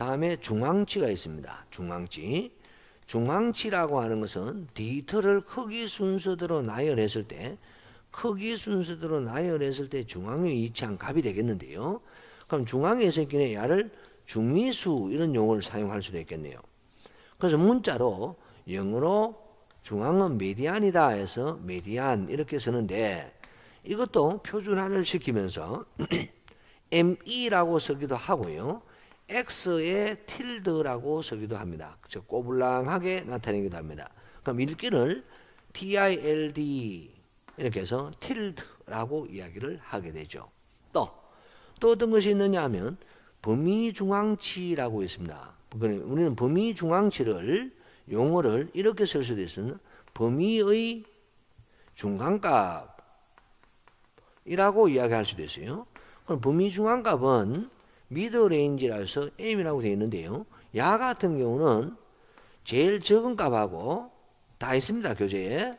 다음에 중앙치가 있습니다. 중앙치. 중앙치라고 하는 것은 데이터를 크기 순서대로 나열했을 때 크기 순서대로 나열했을 때 중앙에 위치한 값이 되겠는데요. 그럼 중앙에서 있기에 야를 중위수 이런 용어를 사용할 수도 있겠네요. 그래서 문자로 영어로 중앙은 메디안이다 해서 메디안 이렇게 쓰는데 이것도 표준화를 시키면서 ME라고 쓰기도 하고요. X의 틸드라고 쓰기도 합니다. 즉 꼬불랑하게 나타내기도 합니다. 그럼 읽기를 TILD 이렇게 해서 틸드라고 이야기를 하게 되죠. 또, 또 어떤 것이 있느냐 하면 범위중앙치라고 있습니다. 우리는 범위중앙치를 용어를 이렇게 쓸 수도 있습니다. 범위의 중간값이라고 이야기할 수도 있어요. 그럼 범위중간값은 미드 레인지라서 M이라고 되어 있는데요. 야 같은 경우는 제일 적은 값하고 다 있습니다. 교재에.